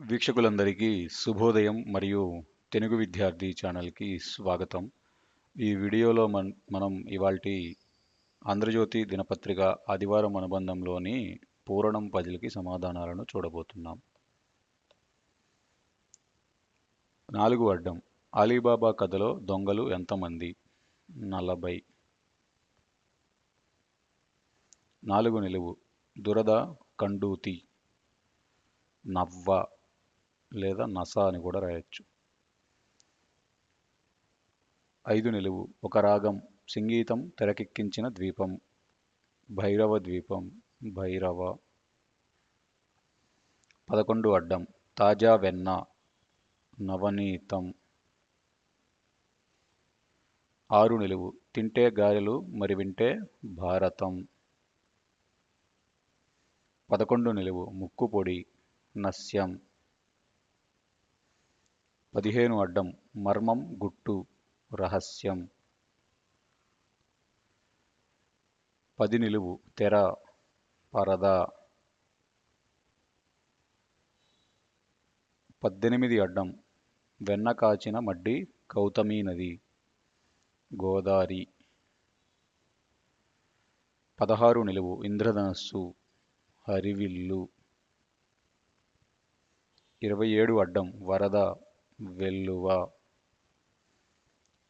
వీక్షకులందరికీ శుభోదయం మరియు తెలుగు విద్యార్థి ఛానల్కి స్వాగతం. ఈ వీడియోలో మన మనం ఇవాల్టి ఆంధ్రజ్యోతి దినపత్రిక ఆదివారం అనుబంధంలోని పూరణం పజిల్కి సమాధానాలను చూడబోతున్నాం. నాలుగు అడ్డం. అలీబాబా కథలో దొంగలు ఎంతమంది? నలభై. నాలుగు నిలువు. దురద కండూతి. నవ్వ. లేదా నస అని కూడా రాయొచ్చు. ఐదు నిలువు ఒక రాగం సంగీతం తెరకెక్కించిన ద్వీపం భైరవ ద్వీపం భైరవ. పదకొండు అడ్డం తాజా వెన్న నవనీతం. ఆరు నిలువు తింటే గారెలు మరి వింటే భారతం. పదకొండు నిలువు ముక్కుపొడి నస్యం. పదిహేను అడ్డం మర్మం గుట్టు రహస్యం. పది నిలువు తెర పరద. పద్దెనిమిది అడ్డం వెన్న కాచిన మడ్డి కౌతమీ నది గోదారి. పదహారు నిలువు ఇంద్రధనస్సు హరివిల్లు. ఇరవై ఏడు అడ్డం వరద. వెల్లువ.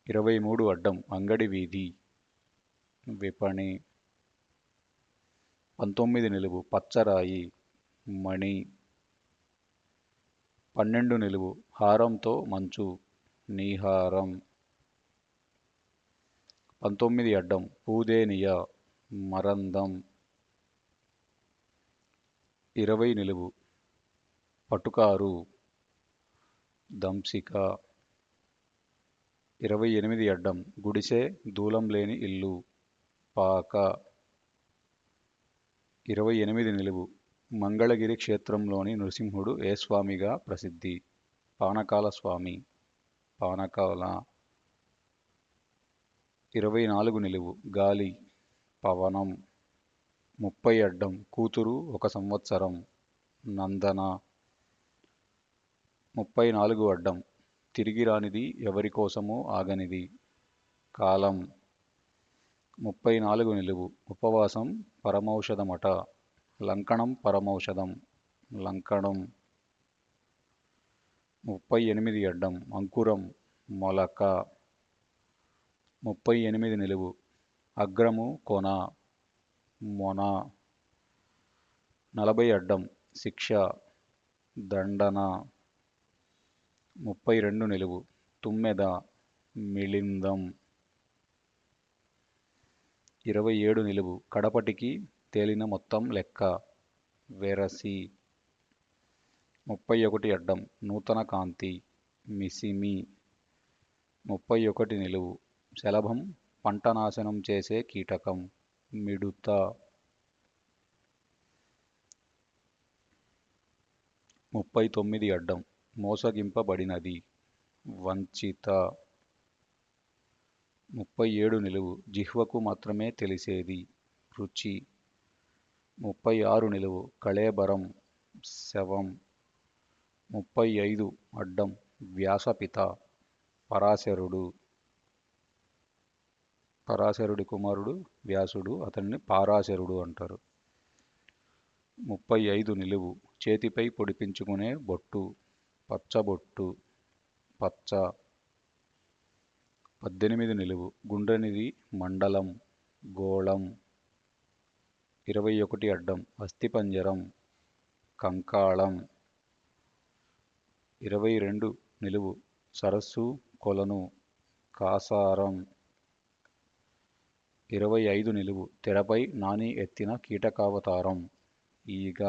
ఇరవై మూడు అడ్డం అంగడి వీధి విపణి. పంతొమ్మిది నిలువు పచ్చరాయి మణి. పన్నెండు నిలువు హారంతో మంచు నీహారం. పంతొమ్మిది అడ్డం పూదేనియ మరందం. ఇరవై నిలువు పటుకారు దంశిక. ఇరవై ఎనిమిది అడ్డం. గుడిసె దూలం లేని ఇల్లు. పాక. ఇరవై ఎనిమిది నిలువు. మంగళగిరి క్షేత్రంలోని నృసింహుడు ఏ స్వామిగా ప్రసిద్ధి? పానకాల స్వామి. పానకాల. ఇరవై నాలుగు నిలువు. గాలి. పవనం. ముప్పై అడ్డం. కూతురు ఒక సంవత్సరం. నందన. ముప్పై నాలుగు అడ్డం. తిరిగిరానిది ఎవరికోసమూ ఎవరి ఆగనిది. కాలం ముప్పై నాలుగు నిలువు. ఉపవాసం పరమౌషధమట. లంకణం పరమౌషధం. లంకణం ముప్పై ఎనిమిది అడ్డం. అంకురం మొలక. ముప్పై ఎనిమిది నిలువు. అగ్రము కొన. మొన. నలభై అడ్డం. శిక్ష. దండన. ముప్పై రెండు నిలువు. తుమ్మెద మిళిందం ఇరవై ఏడు నిలువు. కడపటికి తేలిన మొత్తం లెక్క. వెరసి. ముప్పై ఒకటి అడ్డం. నూతన కాంతి. మిసిమి. ముప్పై ఒకటి నిలువు. శలభం. పంట నాశనం చేసే కీటకం. మిడుత. ముప్పై తొమ్మిది అడ్డం. మోసగింపబడినది. వంచిత. ముప్పై ఏడు నిలువు. జిహ్వకు మాత్రమే తెలిసేది. రుచి. ముప్పై ఆరు నిలువు. కళేబరం. శవం. ముప్పై ఐదు అడ్డం. వ్యాసపిత. పరాశరుడు. పరాశరుడి కుమారుడు వ్యాసుడు అతన్ని పారాశరుడు అంటారు. ముప్పై ఐదు నిలువు. చేతిపై పొడిపించుకునే బొట్టు. పచ్చబొట్టు పచ్చ పద్దెనిమిది నిలువు గుండ్రనిది మండలం గోళం ఇరవై ఒకటి అడ్డం అస్థిపంజరం కంకాళం ఇరవై రెండు నిలువు సరస్సు కొలను కాసారం ఇరవై ఐదు నిలువు తెరపై నాని ఎత్తిన కీటకావతారం ఈగ.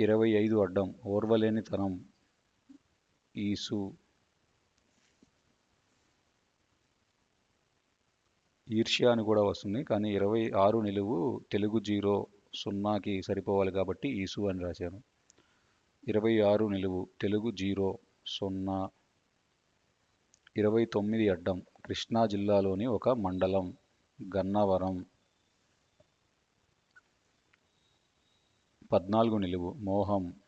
ఇరవై ఐదు అడ్డం ఓర్వలేనితనం ఈసు. ఈర్ష్య అని కూడా వస్తుంది కానీ ఇరవై ఆరు నిలువు తెలుగు జీరో సున్నాకి సరిపోవాలి కాబట్టి ఈసు అని రాశాను ఇరవై ఆరు నిలువు తెలుగు జీరో సున్నా. ఇరవై తొమ్మిది అడ్డం కృష్ణా జిల్లాలోని ఒక మండలం గన్నవరం. పద్నాలుగు నిలువు. మోహం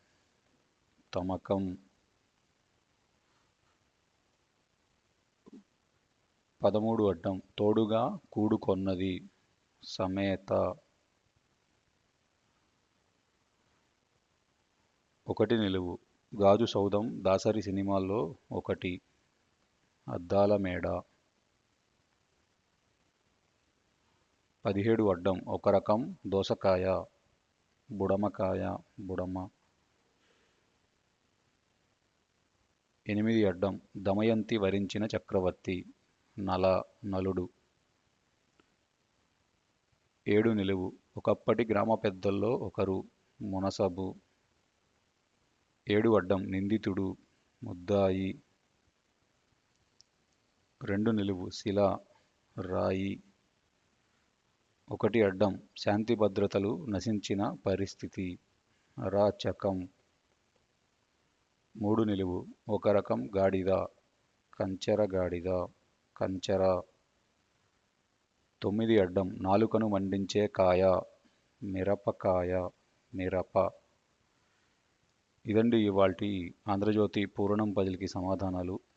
తమకం పదమూడు అడ్డం. తోడుగా కూడుకొన్నది సమేత. ఒకటి నిలువు. గాజు సౌధం దాసరి సినిమాల్లో ఒకటి. అద్దాల మేడ. పదిహేడు అడ్డం. ఒక రకం దోసకాయ. బుడమకాయ బుడమ. ఎనిమిది అడ్డం. దమయంతి వరించిన చక్రవర్తి. నల నలుడు. ఏడు నిలువు. ఒకప్పటి గ్రామ పెద్దల్లో ఒకరు. మునసబు. ఏడు అడ్డం. నిందితుడు. ముద్దాయి. రెండు నిలువు. శిల. రాయి. ఒకటి అడ్డం శాంతి భద్రతలు నశించిన పరిస్థితి. అరాచకం. మూడు నిలువు. ఒక రకం గాడిద. కంచెర గాడిద. కంచెర. తొమ్మిది అడ్డం. నాలుకను మండించే కాయ. మిరపకాయ మిరప. ఇదండి ఇవాల్టి ఆంధ్రజ్యోతి పూరణం పజిల్కి సమాధానాలు.